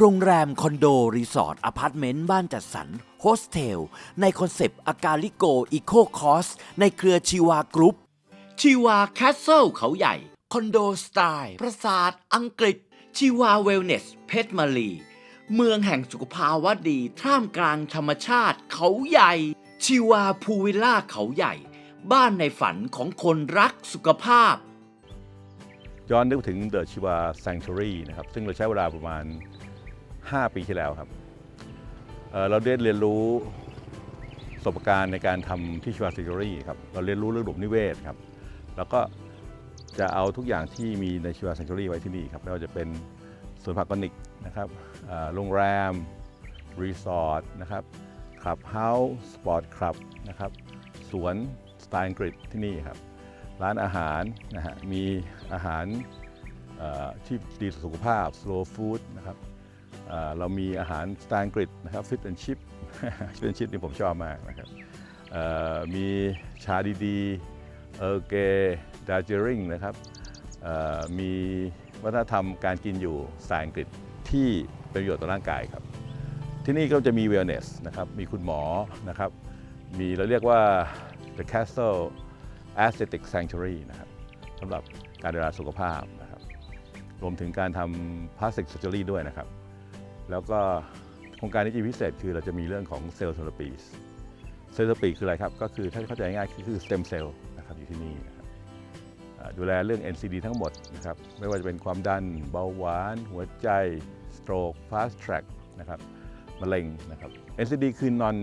โรงแรม คอนโด รีสอร์ทอพาร์ตเมนต์ บ้านจัดสรรโฮสเทล ในคอนเซปต์ อากาลิโก อีโคคอส ในเครือชีวากรุ๊ปชีวาแคสเซิลเขาใหญ่ คอนโดสไตล์ ปราสาทอังกฤษ ชีวาเวลเนส เพชรมาลีเมืองแห่งสุขภาวะดี ท่ามกลางธรรมชาติเขาใหญ่ ชีวาพูวิลล่าเขาใหญ่ บ้านในฝันของคนรักสุขภาพ ย้อนนึกถึง The Chiva Sanctuary นะครับ ซึ่งเราใช้เวลาประมาณ 5 ปีที่แล้วครับเเราได้เรียนรู้ประสบการณ์ในการทำที่ Chiva Sanctuary ครับเราเรียนรู้เรื่องระบบนิเวศครับ แล้วก็จะเอาทุกอย่างที่มีใน Chiva Sanctuary ไว้ที่นี่ครับไม่ว่าจะเป็นสวนผักออนิกนะครับโรงแรม รีสอร์ทนะครับคลับเฮาส์สปอร์ตคลับนะครับสวนสไตล์อังกฤษที่นี่ครับ ร้านอาหารนะฮะมีอาหารที่ดีต่อสุขภาพ slow food นะครับ เรามีอาหารสไตล์อังกฤษนะครับ fit and chip fit and chip นี่ผมชอบมากนะครับมีชาดีๆเออเกดาร์จิริงนะครับมีวัฒนธรรมการกินอยู่สไตล์อังกฤษที่เป็นประโยชน์ต่อร่างกายครับ ที่นี่ก็จะมี wellness นะครับมีคุณหมอนะครับ มีเราเรียกว่า the castle aesthetic sanctuary นะครับสำหรับการดูแลสุขภาพนะครับ รวมถึงการทำ plastic surgery ด้วยนะครับ แล้วก็โครงการนี้จะพิเศษคือเราจะมีเรื่องของเซลล์เทอราปีเซลล์เทอราปีคืออะไรครับ ก็คือถ้าเข้าใจง่ายๆคือคือ stem cell นะครับอยู่ที่นี่ดูแลเรื่อง NCD ทั้งหมดนะครับไม่ว่าจะเป็นความดันเบาหวาน หัวใจ stroke fast track นะครับมะเร็งนะครับ NCD คือ non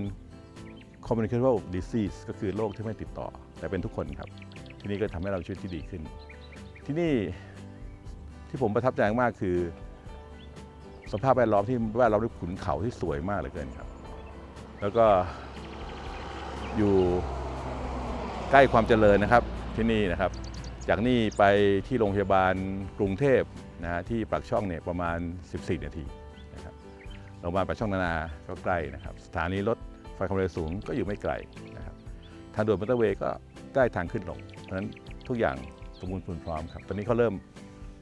communicable disease ก็คือโรคที่ไม่ติดต่อ แต่เป็นทุกคนครับ ที่นี่ก็ทำให้เราชีวิตที่ดีขึ้น ที่นี่ที่ผมประทับใจมากคือ สภาพแวดล้อมที่แวดล้อมด้วยขุนเขาที่สวยมากเหลือเกินครับ แล้วก็อยู่ใกล้ความเจริญนะครับที่นี่นะครับ จากนี่ไปที่โรงพยาบาลกรุงเทพนะฮะที่ปากช่องเนี่ยประมาณ 14 นาทีนะครับโรงพยาบาลปากช่องนานาก็ใกล้นะครับ สถานีรถไฟความเร็วสูงก็อยู่ไม่ไกลนะครับทางด่วนมอเตอร์เวย์ก็ใกล้ทางขึ้นลง เพราะฉะนั้นทุกอย่างสมบูรณ์พร้อมครับ ตอนนี้เขาเริ่ม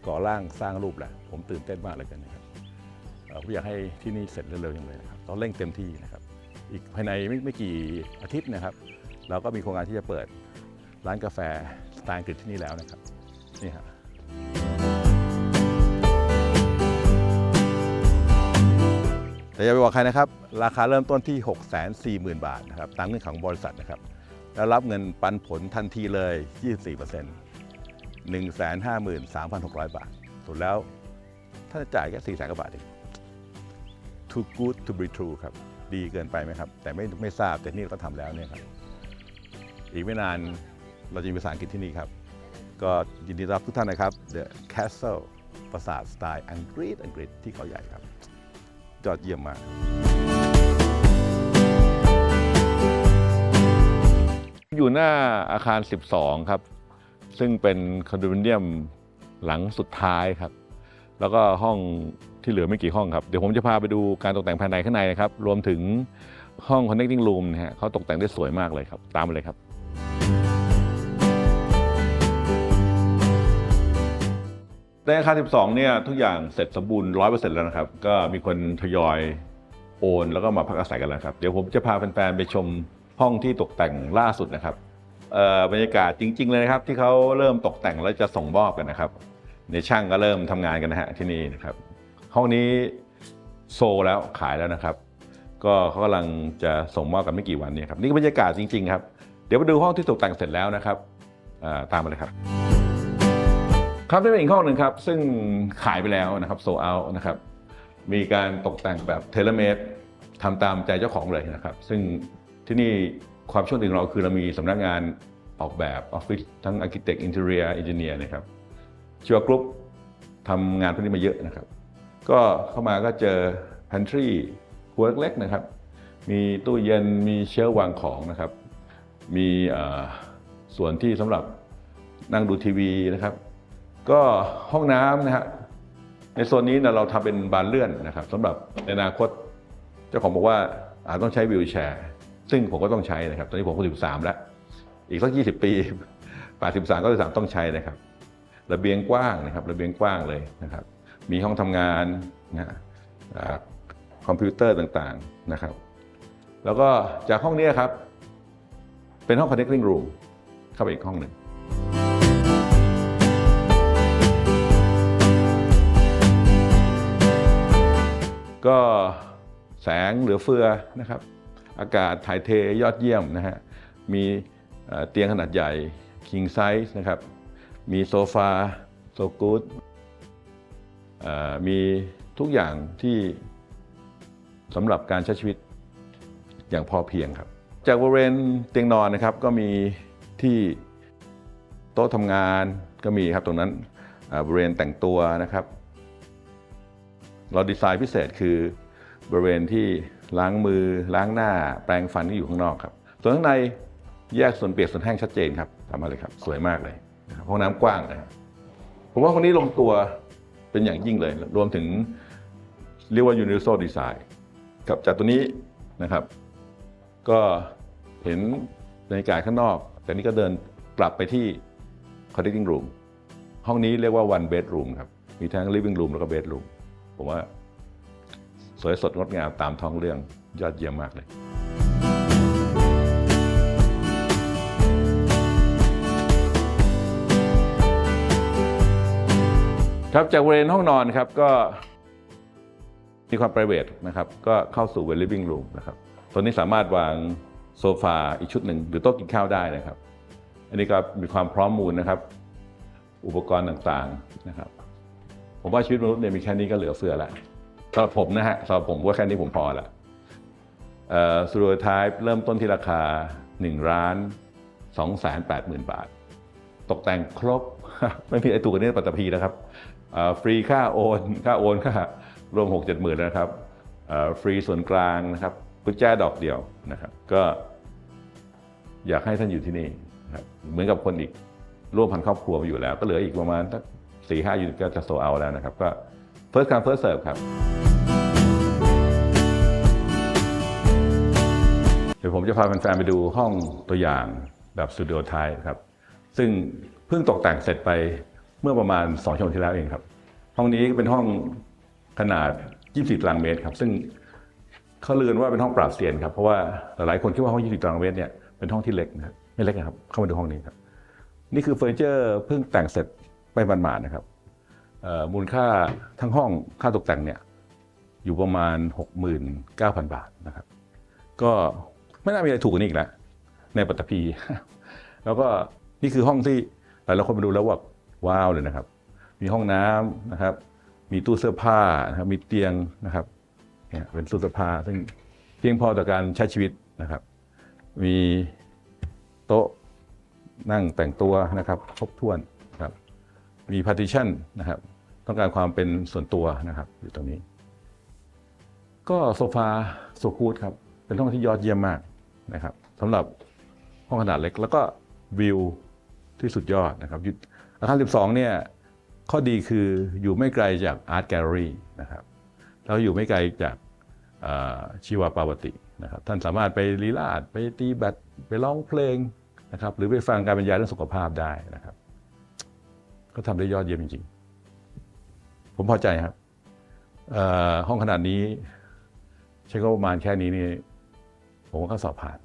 ก่อร่างสร้างรูปแล้ว ผมตื่นเต้นมากเลยกันนะครับ ผมอยากให้ที่นี่เสร็จเร็วๆอย่างเลยนะครับเราเร่งเต็มที่นะครับ อีกภายในไม่ไม่กี่อาทิตย์นะครับ เราก็มีโครงการที่จะเปิดร้านกาแฟสไตล์อังกฤษที่นี่แล้วนะครับนี่ครับแต่อย่าไปบอกใครนะครับ ราคาเริ่มต้นที่ 6 4 0 0 0 0 บาทนะครับตามเงื่อนไขของบริษัทนะครับ แล้วรับเงินปันผลทันทีเลย 24% 153,600 บาท สุดแล้วถ้าจะจ่ายแค่4แสนกว่าบาทเอง too good to be true ครับ ดีเกินไปไหมครับ แต่ไม่ไม่ทราบแต่นี่เราทำแล้วเนี่ยครับ อีกไม่นานเราจะมีภาษาอังกฤษที่นี่ครับ ก็ยินดีรับทุกท่านนะครับ The Castle ปราสาทสไตล์อังกฤษอังกฤษที่เขาใหญ่ครับยอดเยี่ยมมากอยู่หน้าอาคาร 12 ครับ ซึ่งเป็นคอนโดมิเนียมหลังสุดท้ายครับ แล้วก็ห้องที่เหลือไม่กี่ห้องครับ เดี๋ยวผมจะพาไปดูการตกแต่งภายในข้างในนะครับ รวมถึงห้อง connecting room นะฮะเขาตกแต่งได้สวยมากเลยครับ ตามมาเลยครับ ในอาคาร 12 เนี่ยทุกอย่างเสร็จสมบูรณ์100%แล้วนะครับ ก็มีคนทยอยโอนแล้วก็มาพักอาศัยกันแล้วครับ เดี๋ยวผมจะพาแฟนๆไปชมห้องที่ตกแต่งล่าสุดนะครับบรรยากาศจริง ๆ เลยนะครับ ที่เขาเริ่มตกแต่งแล้วจะส่งมอบกันนะครับ ในช่างก็เริ่มทำงานกันนะฮะที่นี่นะครับ ห้องนี้โซแล้วขายแล้วนะครับ ก็เขากำลังจะส่งมอบกันไม่กี่วันนี้ครับนี่คือบรรยากาศจริงๆครับเดี๋ยวไปดูห้องที่ตกแต่งเสร็จแล้วนะครับตามมาเลยครับ ครับนี่เป็นอีกห้องหนึ่งครับ ซึ่งขายไปแล้วนะครับโซเอานะครับมีการตกแต่งแบบเทเลเมดทำตามใจเจ้าของเลยนะครับ ซึ่งที่นี่ความโชคดีของเราคือเรามีสำนักงานออกแบบออฟฟิศทั้งอาร์เคเต็กอินเทเรียอินเจเนียนะครับ ชิวกรุ๊ปทำงานพวกนี้มาเยอะนะครับ ก็เข้ามาก็เจอ pantry ครัวเล็กๆนะครับ มีตู้เย็นมีเชลฟ์วางของนะครับ มีส่วนที่สำหรับนั่งดูทีวีนะครับ ก็ห้องน้ำนะฮะในโซนนี้นะเราทำเป็นบานเลื่อนนะครับสำหรับในอนาคต เจ้าของบอกว่าอาจต้องใช้วีลแชร์ ซึ่งผมก็ต้องใช้นะครับ ตอนนี้ผมก็13แล้ว อีกสัก20ปี83ก็13ต้องใช้นะครับ ระเบียงกว้างนะครับระเบียงกว้างเลยนะครับ มีห้องทำงานนะคอมพิวเตอร์ต่างๆนะครับ แล้วก็จากห้องนี้ครับ เป็นห้อง connecting room เข้าไปอีกห้องหนึ่งก็แสงเหลือเฟือนะครับ อากาศถ่ายเทยอดเยี่ยมนะฮะ มีเตียงขนาดใหญ่ king size นะครับ มีโซฟาโซกูดมีทุกอย่างที่สำหรับการใช้ชีวิตอย่างพอเพียงครับ จากบริเวณเตียงนอนนะครับก็มีที่โต๊ะทำงานก็มีครับตรงนั้นบริเวณแต่งตัวนะครับ เราดีไซน์พิเศษคือบริเวณที่ล้างมือล้างหน้าแปรงฟันที่อยู่ข้างนอกครับ ส่วนข้างในแยกส่วนเปียกส่วนแห้งชัดเจนครับตามาเลยครับ สวยมากเลย ห้องน้ำกว้างนะครับผมว่าคนนี้ลงตัวเป็นอย่างยิ่งเลย รวมถึงเรียกว่า universal design กับจากตัวนี้นะครับ ก็เห็นบรรยากาศข้างนอก แต่นี่ก็เดินกลับไปที่ connecting room ห้องนี้เรียกว่า one bedroom ครับ มีทั้ง living room แล้วก็ bedroom ผมว่าสวยสดงดงามตามท้องเรื่องยอดเยี่ยมมากเลย ครับจากบริเวณห้องนอนครับก็มีความ p r i v a t นะครับก็เข้าสู่เป็น living room นะครับตัวนี้สามารถวางโซฟาอีกชุดหนึ่งหรือโต๊ะกินข้าวได้นะครับ อันนี้ก็มีความพร้อมมูลนะครับ อุปกรณ์ต่างๆนะครับ ผมว่าชีวิตมนุษย์เนี่ยมีแค่นี้ก็เหลือเฟือล้วสำหรับผมนะฮะสำหรับผมว่าแค่นี้ผมพอละสตูดิโอไทป์เริ่มต้นที่ราคา1ล้าน2แสน8หมื่นบาท ตกแต่งครบ ไม่มีไอตัวนี้ปัตตภีนะครับ ฟรีค่าโอนค่าโอนค่ารวม 6 7หมื่นนะครับฟรีส่วนกลางนะครับกุญแจดอกเดียวนะครับ ก็อยากให้ท่านอยู่ที่นี่นะครับเหมือนกับคนอีกร่วมพันครอบครัวมาอยู่แล้ว ก็เหลืออีกประมาณสักสี่ห้ายูนิตก็จะโซเอาแล้วนะครับ ก็ first come first serve ครับเดี๋ยวผมจะพาแฟนๆไปดูห้องตัวอย่างแบบสตูดิโอไทป์ครับ ซึ่งเพิ่งตกแต่งเสร็จไป เมื่อประมาณ2ชั่วโมงที่แล้วเองครับ ห้องนี้เป็นห้องขนาด 24ตารางเมตรครับ ซึ่งเขาเลือนว่าเป็นห้องปราบเซียนครับ เพราะว่าหลายคนคิดว่าห้อง 24ตารางเมตรเนี่ยเป็นห้องที่เล็กนะครับไม่เล็กนะครับ เข้ามาดูห้องนี้ครับ นี่คือเฟอร์นิเจอร์เพิ่งแต่งเสร็จไปหมาดๆนะครับมูลค่าทั้งห้องค่าตกแต่งเนี่ยอยู่ประมาณ 69,000 บาทนะครับ ก็ไม่น่ามีอะไรถูกกว่านี้อีกแล้วในปัตตภีแล้วก็นี่คือห้องที่หลายๆคนมาดูแล้วว่า ว้าวเลยนะครับ มีห้องน้ำนะครับ มีตู้เสื้อผ้านะครับ มีเตียงนะครับเนี่ยเป็นตู้เสื้อผ้าซึ่งเพียงพอต่อการใช้ชีวิตนะครับ มีโต๊ะนั่งแต่งตัวนะครับครบถ้วนนะครับ มี partition นะครับ ต้องการความเป็นส่วนตัวนะครับ อยู่ตรงนี้ ก็โซฟาโซคูดครับ เป็นห้องที่ยอดเยี่ยมมากนะครับสำหรับห้องขนาดเล็กแล้วก็วิวที่สุดยอดนะครับ อาคาร 12 เนี่ยข้อดีคืออยู่ไม่ไกลจากอาร์ตแกลเลอรี่นะครับแล้วอยู่ไม่ไกลจากชีวาปาวตินะครับท่านสามารถไปลีลาดไปตีแบดไปร้องเพลงนะครับหรือไปฟังการบรรยายเรื่องสุขภาพได้นะครับ ก็ทำได้ยอดเยี่ยมจริงๆ ผมพอใจครับห้องขนาดนี้ใช้ก็ประมาณแค่นี้นี่ผมก็สอบผ่าน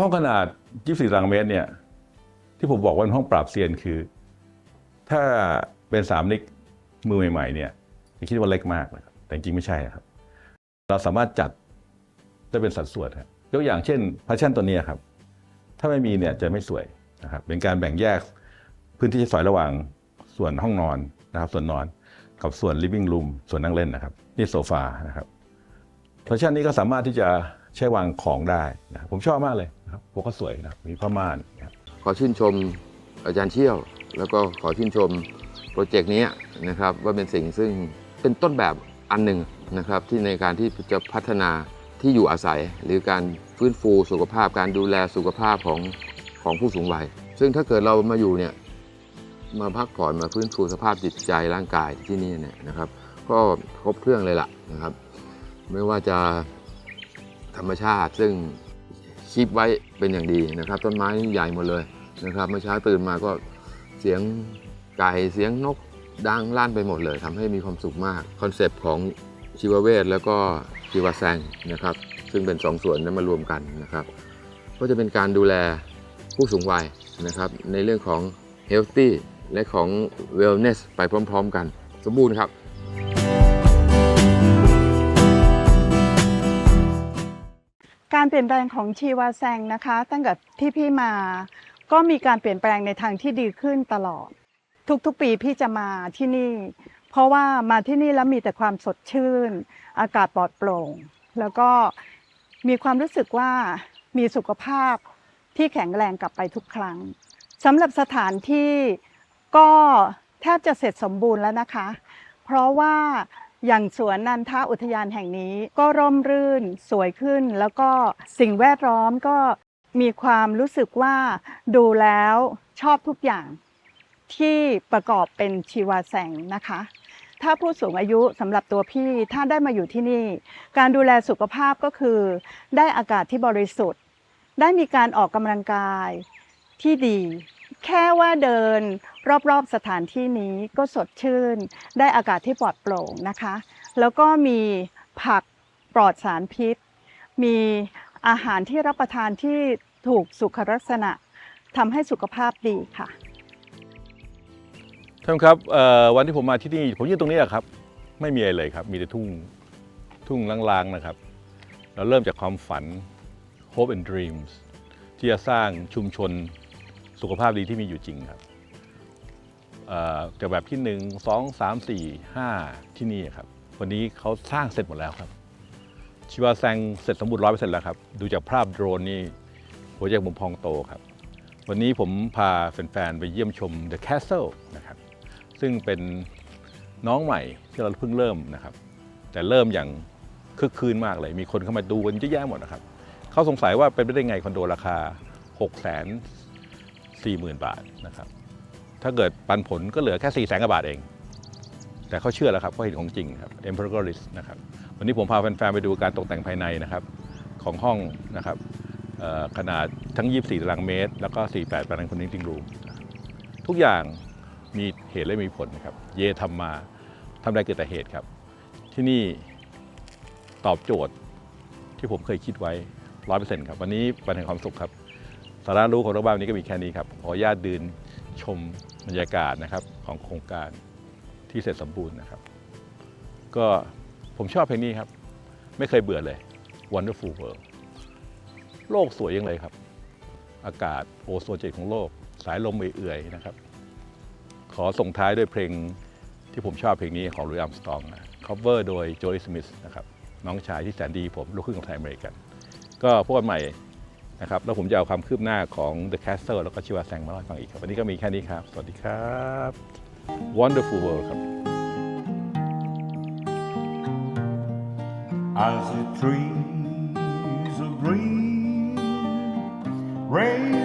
ห้องขนาด 24ตารางเมตรเนี่ยที่ผมบอกว่าเป็นห้องปราบเซียนคือ ถ้าเป็นสามนิกมือใหม่ๆเนี่ยคิดว่าเล็กมากนะครับแต่จริงไม่ใช่นะครับ เราสามารถจัดได้เป็นสัดส่วนครับยกอย่างเช่นพาชั่นตัวนี้ครับ ถ้าไม่มีเนี่ยจะไม่สวยนะครับเป็นการแบ่งแยกพื้นที่ใช้สอยระหว่างส่วนห้องนอนนะครับ ส่วนนอนกับส่วน living room ส่วนนั่งเล่นนะครับ นี่โซฟานะครับพาะฉะนั้นนี้ก็สามารถที่จะใช้วางของได้นะครับผมชอบมากเลยนะครับพวกก็สวยนะมีผ้าม่านนะครับขอชื่นชมอาจารย์เชี่ยว แล้วก็ขอชื่นชมโปรเจกต์นี้นะครับว่าเป็นสิ่งซึ่งเป็นต้นแบบอันหนึ่งนะครับที่ในการที่จะพัฒนาที่อยู่อาศัย หรือการฟื้นฟูสุขภาพการดูแลสุขภาพของของผู้สูงวัย ซึ่งถ้าเกิดเรามาอยู่เนี่ยมาพักผ่อนมาฟื้นฟูสภาพจิตใจร่างกายที่นี่เนี่ยนะครับ ก็ครบเครื่องเลยล่ะนะครับ ไม่ว่าจะธรรมชาติซึ่งคีบไว้เป็นอย่างดีนะครับ ต้นไม้ใหญ่หมดเลยนะครับเมื่อเช้าตื่นมาก็ เสียงไก่เสียงนกดังลั่นไปหมดเลยทำให้มีความสุขมากคอนเซปต์ของชีวเวชแล้วก็ชีวแซงนะครับ ซึ่งเป็นสองส่วนนั้นมารวมกันนะครับ ก็จะเป็นการดูแลผู้สูงวัยนะครับ ในเรื่องของ healthy และของ wellness ไปพร้อม ๆ กัน สมบูรณ์ครับการเปลี่ยนแปลงของชีวาแซงนะคะ ตั้งแต่ที่พี่มา ก็มีการเปลี่ยนแปลงในทางที่ดีขึ้นตลอด ทุกๆปีพี่จะมาที่นี่ เพราะว่ามาที่นี่แล้วมีแต่ความสดชื่น อากาศปลอดโปร่ง แล้วก็มีความรู้สึกว่ามีสุขภาพที่แข็งแรงกลับไปทุกครั้งสำหรับสถานที่ก็แทบจะเสร็จสมบูรณ์แล้วนะคะ เพราะว่าอย่างสวนนันทาอุทยานแห่งนี้ก็ร่มรื่นสวยขึ้น แล้วก็สิ่งแวดล้อมก็ มีความรู้สึกว่าดูแล้วชอบทุกอย่างที่ประกอบเป็นชีวาแสงนะคะ ถ้าผู้สูงอายุสำหรับตัวพี่ถ้าได้มาอยู่ที่นี่ การดูแลสุขภาพก็คือ ได้อากาศที่บริสุทธิ์ ได้มีการออกกำลังกายที่ดี แค่ว่าเดินรอบๆสถานที่นี้ก็สดชื่น ได้อากาศที่ปลอดโปร่งนะคะ แล้วก็มีผักปลอดสารพิษ มี อาหารที่รับประทานที่ถูกสุขลักษณะทำให้สุขภาพดีค่ะท่านครับวันที่ผมมาที่นี่ผมยืนตรงนี้แหละครับ ไม่มีอะไรเลยครับ มีแต่ทุ่งทุ่งลางๆนะครับ เราเริ่มจากความฝัน hope and dreams ที่จะสร้างชุมชนสุขภาพดีที่มีอยู่จริงครับจากแบบที่ 1 2 3 4 5 ที่นี่ครับ วันนี้เขาสร้างเสร็จหมดแล้วครับ ชิวาแซงเสร็จสมบูรณ์ร้อยเปอร์เซ็นต์แล้วครับ ดูจากภาพโดรนนี่หัวใจผมพองโตครับ วันนี้ผมพาแฟนๆ ไปเยี่ยมชม The Castle นะครับ ซึ่งเป็นน้องใหม่ที่เราเพิ่งเริ่มนะครับ แต่เริ่มอย่างคึกคืนมากเลย มีคนเข้ามาดูกันเยอะแยะหมดนะครับ เขาสงสัยว่าเป็นไปได้ไงคอนโดราคา 6 4 0 0 0 0 บาทนะครับ ถ้าเกิดปันผลก็เหลือแค่ 4 0 0 0 0 0บาทเอง แต่เขาเชื่อแล้วครับเขาเห็นของจริงครับ Emperor List นะครับ วันนี้ผมพาแฟนๆไปดูการตกแต่งภายในนะครับของห้องนะครับขนาดทั้ง 24 ตารางเมตร แล้วก็ 48 ตารางคนนิ่งรูมทุกอย่างมีเหตุและมีผลนะครับ เยทำมาทำได้เกิดแต่เหตุครับ ที่นี่ตอบโจทย์ที่ผมเคยคิดไว้ 100%ครับ วันนี้วันแห่งความสุขครับ สาระรู้ของรัฐบานนี้ก็มีแค่นี้ครับ ขออนุญาตดื่นชมบรรยากาศนะครับของโครงการที่เสร็จสมบูรณ์นะครับ ก็ ผมชอบเพลงนี้ครับ ไม่เคยเบื่อเลย Wonderful World โลกสวยยังเลยครับ อากาศโอโซนเจนของโลก สายลมเอื่อยๆนะครับ ขอส่งท้ายด้วยเพลงที่ผมชอบเพลงนี้ของลุยอัมสตองนะ cover โดยโจ e สมิธนะครับน้องชายที่แสนดีผมลูกครึ่งกับไทยอเมริกัน ก็พบกันใหม่นะครับ แล้วผมจะเอาความคืบหน้าของ The Castle แล้วก็ชิวาแซงมาเล่าให้ฟังอีกครับ วันนี้ก็มีแค่นี้ครับ สวัสดีครับ Wonderful World ครับ as the trees of green, rain